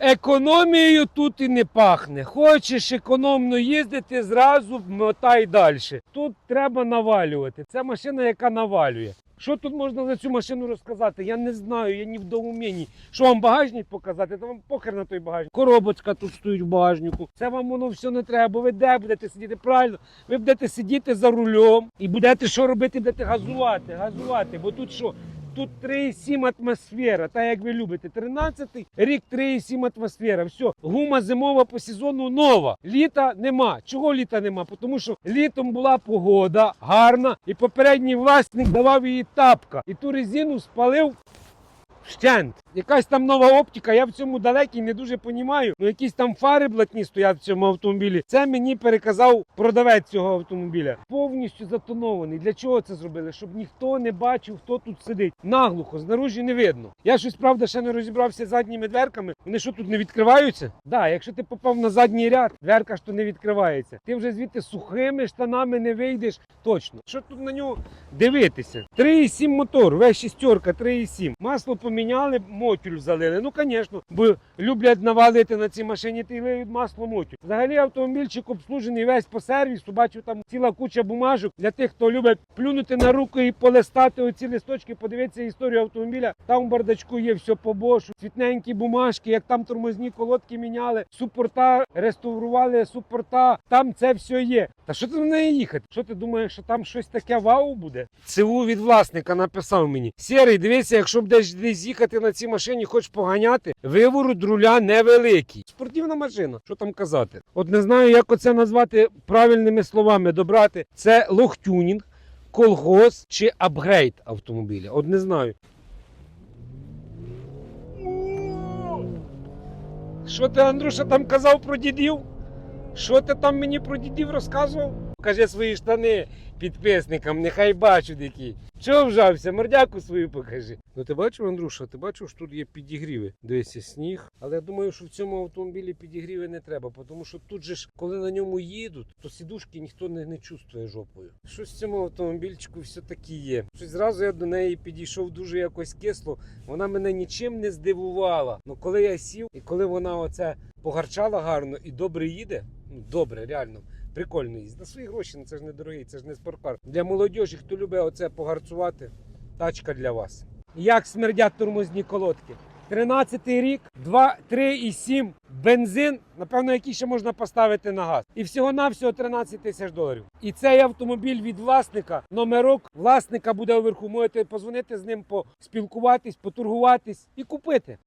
Економією тут і не пахне. Хочеш економно їздити, зразу мотай далі. Тут треба навалювати. Це машина, яка навалює. Що тут можна за цю машину розказати? Я не знаю, я ні в доумінні. Що вам багажник показати? Та вам похер на той багажник. Коробочка тут стоїть в багажнику. Це вам воно все не треба, бо ви де будете сидіти правильно. Ви будете сидіти за рулем і будете що робити? Будете газувати, газувати. Бо тут що? Тут 3,7 атмосфера, так як ви любите. 13-й рік 3,7 атмосфера. Все, гума зимова по сезону нова. Літа нема. Чого літа нема? Тому що літом була погода гарна, і попередній власник давав її тапка. І ту резину спалив Вщент. Якась там нова оптика, я в цьому далекий не дуже понімаю. Ну якісь там фари блатні стоять в цьому автомобілі. Це мені переказав продавець цього автомобіля. Повністю затонований. Для чого це зробили? Щоб ніхто не бачив, хто тут сидить. Наглухо, знаружі не видно. Я щось правда ще не розібрався з задніми дверками. Вони що тут не відкриваються? Так, да, якщо ти попав на задній ряд, дверка ж то не відкривається. Ти вже звідти сухими штанами не вийдеш. Точно. Що тут на нього дивитися? 3,7 мотор, весь шістерка, 3,7. Масло поміняли, мотюль залили. Ну, звісно, бо люблять навалити на цій машині лиють масло мотюль. Взагалі автомобільчик обслужений весь по сервісу. Бачу там ціла куча бумажок для тих, хто любить плюнути на руку і полистати оці листочки, подивитися історію автомобіля. Там в бардачку є все по бошу, цвітненькі бумажки, як там тормозні колодки міняли, супорта реставрували, супорта. Там це все є. Та що ти на неї їхати? Що ти думаєш, що там щось таке вау буде? ЦУ від власника написав мені. Сірий, дивися, якщо будеш десь їхати на цій машині, хочеш поганяти, виворот руля невеликий. Спортивна машина, що там казати? От не знаю, як оце назвати правильними словами добрати. Це лохтюнінг, колгос чи апгрейд автомобіля. От не знаю. Що ти, Андрюша, там казав про дідів? Що ти там мені про дідів розказував? Покажи свої штани підписникам, нехай бачать які. Чого вжався? Мордяку свою покажи. Ну ти бачив, Андрюша, ти бачив, що тут є підігріви. Дивися, сніг. Але я думаю, що в цьому автомобілі підігріви не треба, тому що тут же ж, коли на ньому їдуть, то сідушки ніхто не, не чувствує жопою. Щось в цьому автомобільчику все-таки є. Щось зразу я до неї підійшов дуже якось кисло. Вона мене нічим не здивувала. Ну коли я сів і коли вона оце погарчала гарно і добре їде, добре, реально. Прикольно їздить. На свої гроші, ну це ж не дорогий, це ж не спорткар. Для молодіжі, хто любить оце погарцувати, тачка для вас. Як смердять тормозні колодки? 13-й рік, 2, 3,7 бензин, напевно, який ще можна поставити на газ. І всього-навсього 13 тисяч доларів. І цей автомобіль від власника, номерок власника буде вверху. Можете позвонити з ним, поспілкуватись, поторгуватись і купити.